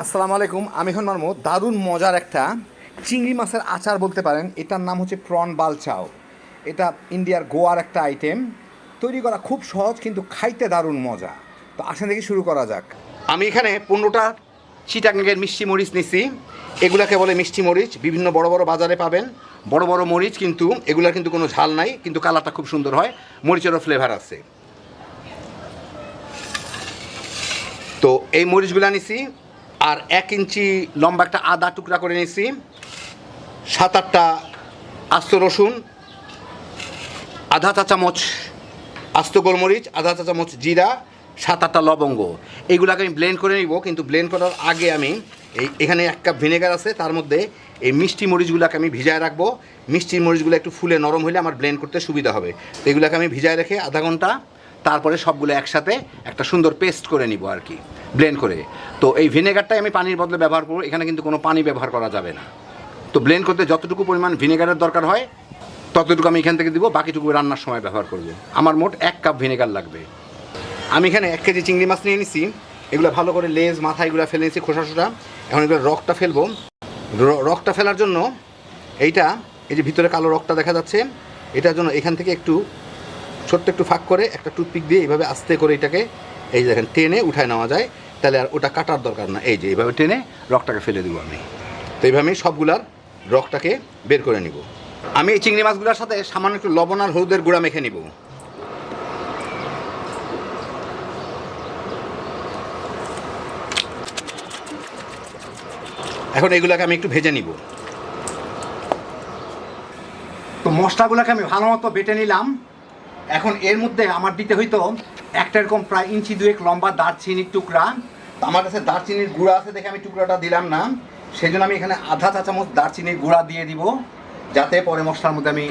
আসসালামু আলাইকুম, আমি এখন মারমো দারুণ মজার একটা চিংড়ি মাছের আচার বলতে পারেন। এটার নাম হচ্ছে প্রন বালচাও এটা ইন্ডিয়ার গোয়ার একটা আইটেম তৈরি করা খুব সহজ, কিন্তু খাইতে দারুণ মজা। তো আসেন দেখি শুরু করা যাক। আমি এখানে পনেরোটা চিটাঙ্গের মিষ্টি মরিচ নিছি। এগুলাকে বলে মিষ্টি মরিচ। বিভিন্ন বড় বড় বাজারে পাবেন। বড় বড় মরিচ কিন্তু, এগুলার কিন্তু কোনো ঝাল নাই, কিন্তু কালারটা খুব সুন্দর হয়। মরিচেরও ফ্লেভার আছে। তো এই মরিচগুলো নিছি। আর এক ইঞ্চি লম্বা একটা আদা টুকরা করে নিছি সাত আটটা আস্ত রসুন, আধা চা চামচ আস্ত গোলমরিচ, আধা চা চামচ জিরা, সাত আটটা লবঙ্গ। এইগুলোকে আমি ব্লেন্ড করে নিব, কিন্তু ব্লেন্ড করার আগে আমি এই এখানে এক কাপ ভিনেগার আছে, তার মধ্যে এই মিষ্টি মরিচগুলোকে আমি ভিজায় রাখব। মিষ্টি মরিচগুলো একটু ফুলে নরম হলে আমার ব্লেন্ড করতে সুবিধা হবে। তো এগুলোকে আমি ভিজায় রেখে আধা ঘণ্টা তারপরে সবগুলো একসাথে একটা সুন্দর পেস্ট করে নিব আর কি ব্লেন্ড করে। তো এই ভিনেগারটাই আমি পানির বদলে ব্যবহার করব, এখানে কিন্তু কোনো পানি ব্যবহার করা যাবে না। তো ব্লেন্ড করতে যতটুকু পরিমাণ ভিনেগারের দরকার হয়, ততটুকু আমি এখান থেকে দিব, বাকিটুকু রান্নার সময় ব্যবহার করব। আমার মোট এক কাপ ভিনেগার লাগবে। আমি এখানে এক কেজি চিংড়ি মাছ নিয়ে নিছি, এগুলো ভালো করে লেজ, মাথা এগুলো ফেলে নিয়েছি খোসা সোসা। এখন এগুলো রকটা ফেলব। রকটা ফেলার জন্য এইটা, এই যে ভিতরে কালো রকটা দেখা যাচ্ছে, এটার জন্য এখান থেকে একটু ছোট্ট একটু ফাঁক করে একটা টুথপিক দিয়ে এইভাবে আস্তে করে এটাকে এই দেখেন, টেনে উঠায় নেওয়া যায়। তাহলে আর ওটা কাটার দরকার না। এই যে এইভাবে টেনে রকটাকে ফেলে দেবো আমি। তো এইভাবে সবগুলার রকটাকে বের করে নিব। আমি এই চিংড়ি মাছগুলোর সাথে সামান্য একটু লবণ আর হলুদের গুঁড়া মেখে নিব। এখন এগুলোকে আমি একটু ভেজে নিব। তো মশলাগুলোকে আমি ভালো মতো বেটে নিলাম। এখন এর মধ্যে আমার দিতে হইতো একটা এরকম প্রায় ইঞ্চি দুয়েক লম্বা দারচিনির টুকরা। আমার কাছে দারচিনির গুঁড়া আছে দেখে আমি টুকরাটা দিলাম না। সেই জন্য আমি এখানে আধা চা চামচ দারচিনির গুঁড়া দিয়ে দিব, যাতে পরে মশলার মধ্যে আমি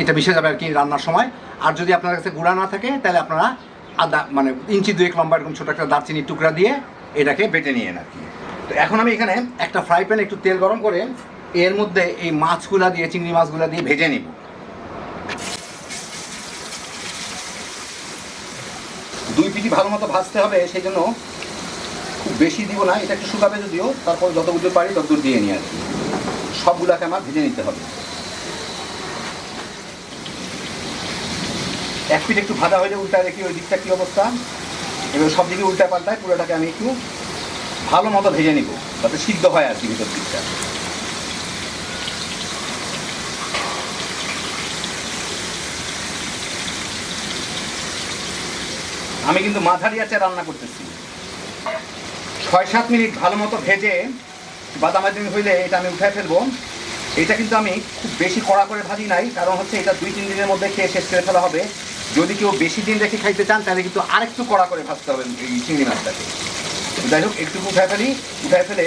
এটা মিশে যাবে আর কি রান্নার সময়। আর যদি আপনার কাছে গুঁড়া না থাকে, তাহলে আপনারা আদা মানে ইঞ্চি দুয়েক লম্বা এরকম ছোটো একটা দারচিনির টুকরা দিয়ে এটাকে বেটে নিয়ে আর কি। তো এখন আমি এখানে একটা ফ্রাই প্যানে একটু তেল গরম করে এর মধ্যে এই মাছগুলা দিয়ে, চিংড়ি মাছগুলা দিয়ে ভেজে নিব। দুই ভালো মতো ভাজতে হবে, সেই জন্য খুব বেশি দিব না। এটা একটু শুকাবে যদিও, তারপর যতগুলো পারি ততদূর দিয়ে নিয়ে আসি সবগুলাকে আমার ভেজে নিতে হবে। এক পিঠ একটু ভাজা হয়ে যায়, উল্টায় দেখি ওই দিকটা কী অবস্থা। এবার সব দিকে উল্টা পাল্টায় পুরোটাকে আমি একটু ভালো মতো ভেজে নিব, যাতে সিদ্ধ হয় আর কি ভিতর দিকটা। আমি কিন্তু মাঝারি আছে রান্না করতেছি। ছয় সাত মিনিট ভালো মতো ভেজে বাদামের দিন হইলে এটা আমি উঠায় ফেলব। এটা কিন্তু আমি খুব বেশি কড়া করে ভাজি নাই, কারণ হচ্ছে এটা দুই তিন দিনের মধ্যে খেয়ে শেষ করে ফেলা হবে। যদি কেউ বেশি দিন রেখে খাইতে চান, তাহলে কিন্তু আরেকটু কড়া করে ভাজতে হবে এই চিংড়ি মাছটাকে। যাই হোক একটু উঠে ফেলি, উঠায় ফেলে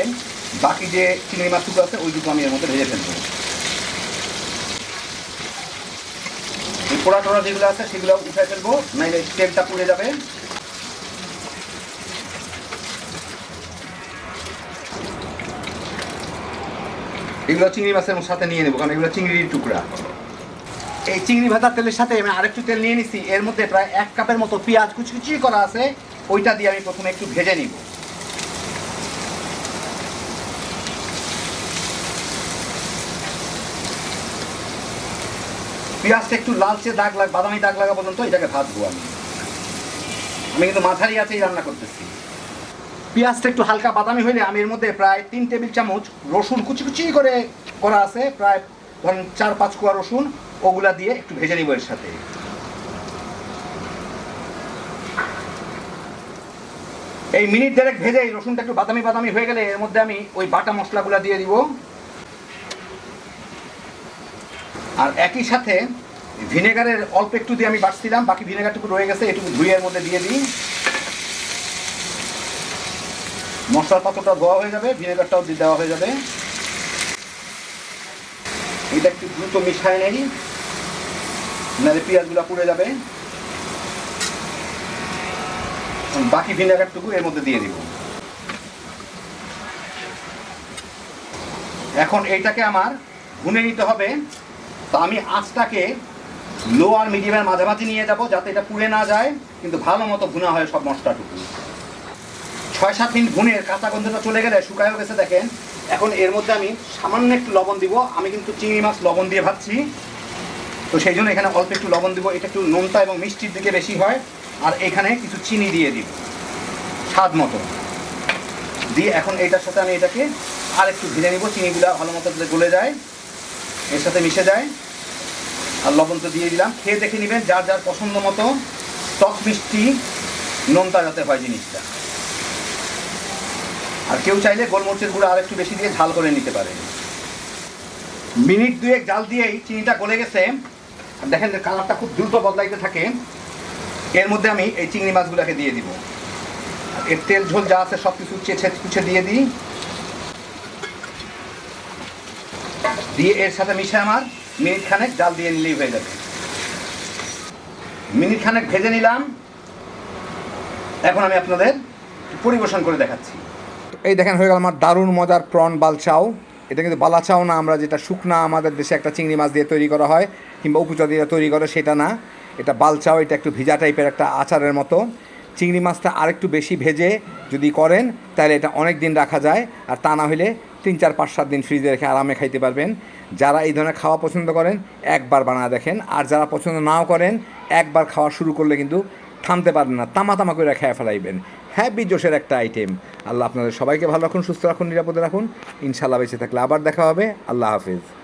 বাকি যে চিংড়ি মাছটুকু আছে, ওইটুকু আমি এর মধ্যে ভেজে ফেলব। এই পোড়া টোড়া যেগুলো আছে, সেগুলো উঠে ফেলব, নাইলে তেলটা পুড়ে যাবে। এগুলো চিংড়ি মাছের সাথে নিয়ে নেব, কারণ এগুলো চিংড়ির টুকরা। এই চিংড়ি ভাজার তেলের সাথে আমি আরেকটু তেল নিয়ে নিছি, এর মধ্যে প্রায় এক কাপের মতো পেঁয়াজ কুচি কুচি করা আছে, ওইটা দিয়ে আমি প্রথমে একটু ভেজে নিব। পেঁয়াজটা একটু লালচে দাগ লাগ বাদামি দাগ লাগা পর্যন্ত এটাকে ভাজবো আমি। আমি কিন্তু মাঝারি আছেই রান্না করতেছি। পেঁয়াজটা একটু হালকা বাদামি হইলে আমি এর মধ্যে প্রায় তিন টেবিল চামচ রসুন কুচি কুচি করে করা আছে, প্রায় ধরেন চার পাঁচ কোয়া রসুন, ওগুলা দিয়ে একটু ভেজে নিব এর সাথে। এই মিনিট দেড়েক ভেজে রসুনটা একটু বাদামি বাদামি হয়ে গেলে এর মধ্যে আমি ওই বাটা মশলাগুলো দিয়ে দিব। আর একই সাথে ভিনেগারের অল্প একটু দিয়ে আমি বাড়ছিলাম বাকি ভিনেগারটুকু রয়ে গেছে, এটুকু ধুয়ে এর মধ্যে দিয়ে দিই। মশলার পাত্রটা ধোয়া হয়ে যাবে, ভিনেগারটাও দিয়ে দেওয়া হয়ে যাবে। এটা একটু দ্রুত মিশায় নেই, নাহলে পেঁয়াজগুলো পুড়ে যাবে। বাকি ভিনেগারটুকু এর মধ্যে দিয়ে দিব। এখন এইটাকে আমার ভুনে নিতে হবে। তো আমি আঁচটাকে লো আর মিডিয়ামের মাঝামাঝি নিয়ে যাব যাতে এটা পুড়ে না যায়, কিন্তু ভালো মতো ভুনা হয় সব মশলাটুকু। ছয় সাত মিনিট ভুনের কাঁচা গন্ধটা চলে গেলে শুকায় গেছে দেখেন। এখন এর মধ্যে আমি সামান্য একটু লবণ দিব। আমি কিন্তু চিংড়ি মাছ লবণ দিয়ে ভাবছি তো সেই জন্য এখানে অল্প একটু লবণ দিব। এটা একটু নোনতা এবং মিষ্টির দিকে বেশি হয়। আর এখানে কিছু চিনি দিয়ে দিব, স্বাদ মতো। দিয়ে এখন এটার সাথে আমি এটাকে আর একটু ভেজে নিব। চিনিগুলো ভালো মতো গলে যায়। এর সাথে মিশে যায়। আর লবণ তো দিয়ে দিলাম। খেয়ে দেখে নেবেন, যার যার পছন্দ মতো টক মিষ্টি নোনতা যাতে হয় জিনিসটা। আর কেউ চাইলে গোলমরিচের গুঁড়ো আর একটু বেশি দিয়ে ঝাল করে নিতে পারে। মিনিট দুয়েক জাল দিয়েই চিনিটা গলে গেছে। আর দেখেন যে কালারটা খুব দ্রুত বদলাইতে থাকে। এর মধ্যে আমি এই চিংড়ি মাছগুলোকে দিয়ে দিব। এর তেল ঝোল যা আছে সব কিছু চেছে কুচে দিয়ে দিই। দিয়ে এর সাথে মিশে আমার মিনিট খানেক জাল দিয়ে নিলেই হয়ে যাবে। মিনিট খানেক ভেজে নিলাম। এখন আমি আপনাদের পরিবেশন করে দেখাচ্ছি। এই দেখেন হয়ে গেল আমার দারুণ মজার প্রন বালচাও এটা কিন্তু বালাচাও না, আমরা যেটা শুকনা আমাদের দেশে একটা চিংড়ি মাছ দিয়ে তৈরি করা হয়, কিংবা উপচা দিয়ে তৈরি করে সেটা না। এটা বালচাও এটা একটু ভিজা টাইপের একটা আচারের মতো। চিংড়ি মাছটা আরেকটু বেশি ভেজে যদি করেন, তাহলে এটা অনেক দিন রাখা যায়, আর তা না হলে তিন, চার, পাঁচ, সাত দিন ফ্রিজে রেখে আরামে খাইতে পারবেন। যারা এই ধরনের খাওয়া পছন্দ করেন, একবার বানা দেখেন। আর যারা পছন্দ নাও করেন, একবার খাওয়া শুরু করলে কিন্তু থামতে পারেন না তামা তামা করে খেয়ে ফেলাইবেন। হ্যাপি জোশের একটা আইটেম আল্লাহ আপনাদের সবাইকে ভালো রাখুন, সুস্থ রাখুন, নিরাপদে রাখুন। ইনশাল্লাহ বেঁচে থাকলে আবার দেখা হবে। আল্লাহ হাফিজ।